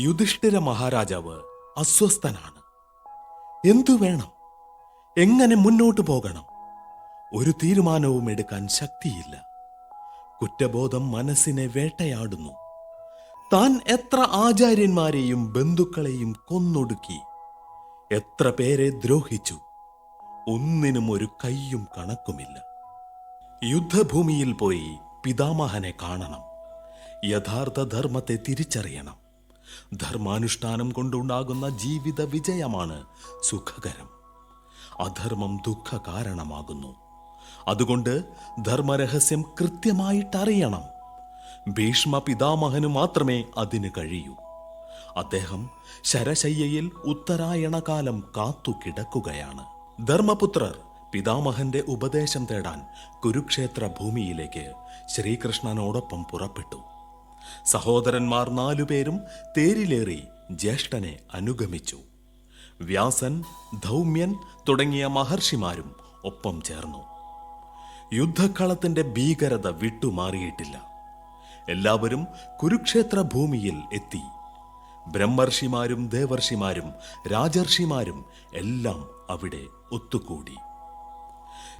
യുധിഷ്ഠിര മഹാരാജാവ് അസ്വസ്ഥനാണ്. എന്തു വേണം? എങ്ങനെ മുന്നോട്ടു പോകണം? ഒരു തീരുമാനവും എടുക്കാൻ ശക്തിയില്ല. കുറ്റബോധം മനസ്സിനെ വേട്ടയാടുന്നു. താൻ എത്ര ആചാര്യന്മാരെയും ബന്ധുക്കളെയും കൊന്നൊടുക്കി. എത്ര പേരെ ദ്രോഹിച്ചു. ഒന്നിനും ഒരു കയ്യും കണക്കുമില്ല. യുദ്ധഭൂമിയിൽ പോയി പിതാമഹനെ കാണണം. യഥാർത്ഥ ധർമ്മത്തെ തിരിച്ചറിയണം. ധർമാനുഷ്ഠാനം കൊണ്ടുണ്ടാകുന്ന ജീവിത വിജയമാണ് സുഖകരം. അധർമ്മം ദുഃഖ കാരണമാകുന്നു അതുകൊണ്ട് ധർമ്മരഹസ്യം കൃത്യമായിട്ടറിയണം. ഭീഷ്മ പിതാമഹന് മാത്രമേ അതിന് കഴിയൂ. അദ്ദേഹം ശരശയ്യയിൽ ഉത്തരായണകാലം കാത്തു കിടക്കുകയാണ് ധർമ്മപുത്രർ പിതാമഹന്റെ ഉപദേശം തേടാൻ കുരുക്ഷേത്ര ഭൂമിയിലേക്ക് ശ്രീകൃഷ്ണനോടൊപ്പം പുറപ്പെട്ടു. സഹോദരന്മാർ നാലുപേരും തേരിലേറി ജ്യേഷ്ഠനെ അനുഗമിച്ചു. വ്യാസൻ ധൗമ്യൻ തുടങ്ങിയ മഹർഷിമാരും ഒപ്പം ചേർന്നു. യുദ്ധക്കളത്തിന്റെ ഭീകരത വിട്ടുമാറിയിട്ടില്ല. എല്ലാവരും കുരുക്ഷേത്ര ഭൂമിയിൽ എത്തി. ബ്രഹ്മർഷിമാരും ദേവർഷിമാരും രാജർഷിമാരും എല്ലാം അവിടെ ഒത്തുകൂടി.